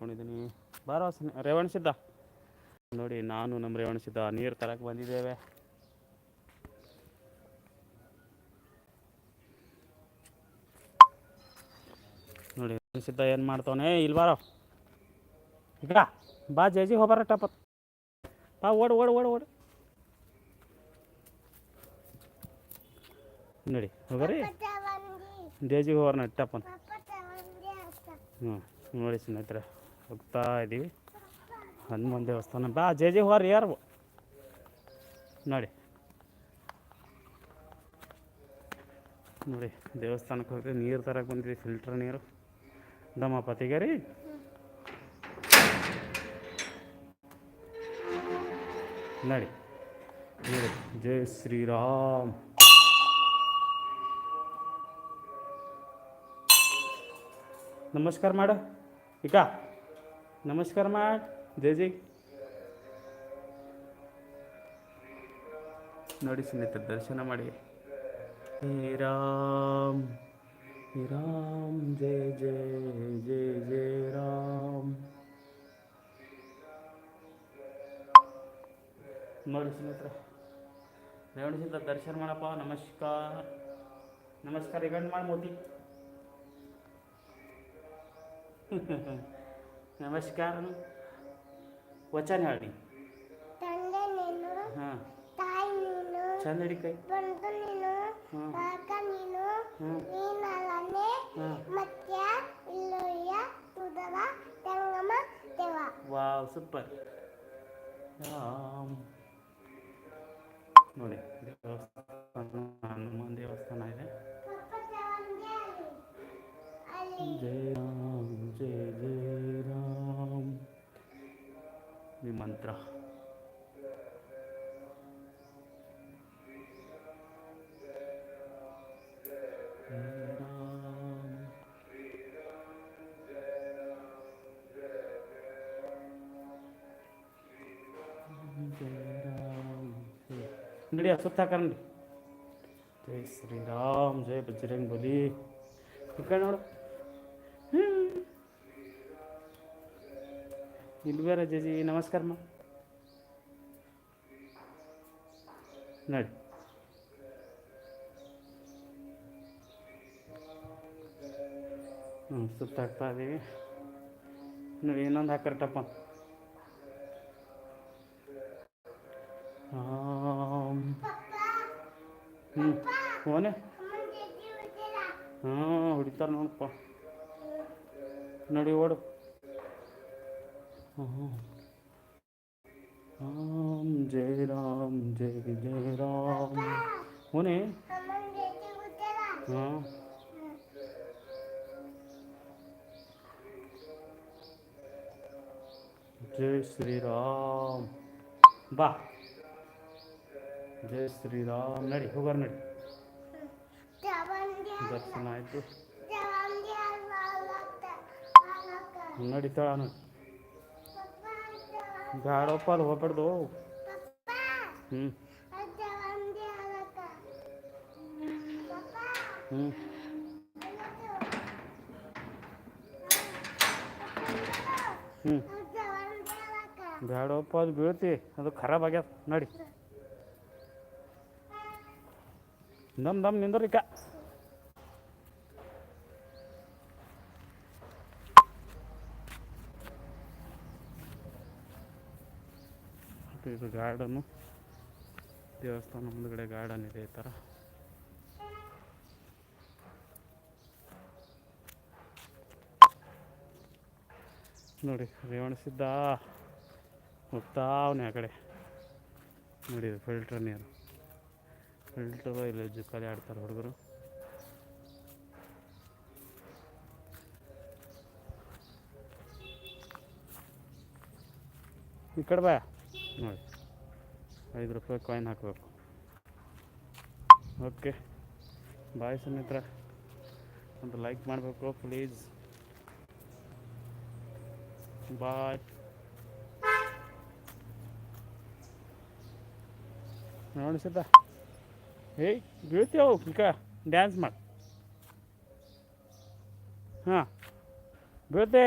ಮಾಡ್ಕೊಂಡಿದ್ದೀನಿ ಬಾರೋ ರೇವಣ ರೇವಣಿಸಿದ್ದ ನೋಡಿ ನಾನು ನಮ್ಮ ರೇವಣಿಸಿದ್ದ ನೀರು ತರಕ್ಕೆ ಬಂದಿದ್ದೇವೆ. ನೋಡಿ ಸಿದ್ಧ ಏನು ಮಾಡ್ತಾವನೆ? ಇಲ್ಲಿ ಬಾರೋ. ಈಗ ಬಾ ಜೇಜಿ ಹೋಗ್ಬಾರ ಟಪ್ಪ ಬಾ ಓಡ್ ಓಡ್ ಓಡ್ ಓಡ್. ನೋಡಿ ಹೋಗ್ರಿ. ಜೇಜಿಗೆ ಹೋಗೋಣ ಟಪ್ಪನ್. ಹ್ಞೂ ನೋಡಿ ಸ್ನೇಹಿತರೆ. ಹೋಗ್ತಾ ಇದ್ದೀವಿ ಹನುಮಾನ್ ದೇವಸ್ಥಾನ. ಬಾ, ಜೆ ಜೆ ಹೋರಿ ಯಾರು ನೋಡಿ. ನೋಡಿ, ದೇವಸ್ಥಾನಕ್ಕೆ ಹೋಗಿ ನೀರು ತರಕ್ಕೆ ಬಂದಿದ್ವಿ ಫಿಲ್ಟರ್ ನೀರು. ನಮ್ಮ ಪತಿಗೆ ರೀ. ನೋಡಿ. ನೋಡಿ, ಜೈ ಶ್ರೀರಾಮ್. ನಮಸ್ಕಾರ ಮಾಡು. ಈಗ ನಮಸ್ಕಾರ ಮಾಡು ಜೇಜಿ ನೋಡಿ ಸ್ನೇಹಿತರೆ, ದರ್ಶನ ಮಾಡಿ. ರಾಮ್ ರಾಮ್ ಜಯ ಜಯ ಜಯ ಜಯ ರಾಮ್. ನೋಡಿ ಸ್ನೇಹಿತರೆ ರೇವಣಿಸಿದ್ದ ದರ್ಶನ ಮಾಡಪ್ಪ, ನಮಸ್ಕಾರ. ನಮಸ್ಕಾರ ಇವೆಂಟ್ ಮಾಡಿ ಮೋದಿ ನಮಸ್ಕಾರ ವಚನ ಹೇಳಿ ತಂದೆ ನೀನು ಹಾಂ ತಾಯಿ ನೀನು ಚಂದ ಹಿಡಿ ಕೈ ಬಂಧು ನೀನು ಹ್ಮ್. ಕಾಕ ನೀನು ಹ್ಮ್. ನೀನಲ್ಲನೆ ಹಾಂ ಮತ್ಯ ಇಲ್ಲುಯ್ಯ ತುದವ ತಂಗಮ ದೇವ ವಾವ್ ಸೂಪರ್ ರಾಮ್ ನೋಡಿ ಈ ಮಂತ್ರ ಜಯ ರಾಮ್ ಜಯ ರಾಮ್ ಜಯ ನಡಿ ಸುತ್ತ ಹಾಕಂಡಿ ಜೈ ಶ್ರೀರಾಮ್ ಜೈ ನೋಡು. ಹ್ಞೂ ಸುತ್ತಾಕ್ತಾ ಇದ್ದೀವಿ ನೋಡಿ ಇನ್ನೊಂದು ಹಾಕರಟಪ್ಪ. ಹ್ಞೂ ಓನೆ ಹಾಂ ಹೊಡಿತಾರೆ ನೋಡಪ್ಪ. ನೋಡಿ ಓಡು. ಹಾಂ ರಾಮ್ ಜಯ ರಾಮ್ ಜಯ ಜಯ ರಾಮ್ ಹೋನೆ ಅಮ್ಮನ ಜೊತೆ ಹೋಗ್ತೀರ ಹಾಂ ಜೈ ಶ್ರೀರಾಮ್ ಬಾ ಜೈ ಶ್ರೀರಾಮ್ ನಡಿ ಹೋಗಾರ ನಡಿ ತವಂದೆ ದರ್ಶನ ಆಯಿತು ತವಂದೆ ಅಲ್ಲಕ್ಕ ಅಲ್ಲಕ್ಕ झाड ओपाल वापरतो झाड ओपाल गिळते आता खराब आग्यात नाडी. दम दम निंदर का ಇದು ಗಾರ್ಡನ್ನು ದೇವಸ್ಥಾನ ಮುಂದ್ಗಡೆ ಗಾರ್ಡನ್ ಇದೆ ಈ ಥರ ನೋಡಿ ರೇವಣಿಸಿದ್ದ ಹೋಗ್ತಾವನೆ ಆ ಕಡೆ. ನೋಡಿ, ಇದು ಫಿಲ್ಟ್ರ್ ನೀರು. ಫಿಲ್ಟರ್ ಇಲ್ಲಿ ಜುಕಾಲಿ ಆಡ್ತಾರೆ ಹುಡುಗರು. ಈ ಕಡೆ ಬಾ. ನೋಡಿ. ಐದು ರೂಪಾಯಿ ಕಾಯಿನ್ ಹಾಕಬೇಕು. ಓಕೆ ಬಾಯ್ ಸುಮಿತ್ರ ಒಂದು ಲೈಕ್ ಮಾಡಬೇಕು ಪ್ಲೀಸ್ ಬಾಯ್ ನೋಡಿ ಸಿದ್ಧ ಏಯ್ ಬೀಳ್ತೀವಿ ಈಗ ಡ್ಯಾನ್ಸ್ ಮಾಡಿ. ಹಾಂ. ಬೀಳ್ತೆ.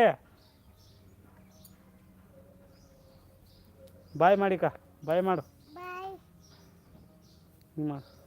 ಬಾಯ್ ಮಾಡಿಕ ಬಾಯ್ ಮಾಡು. ಮಾಡು.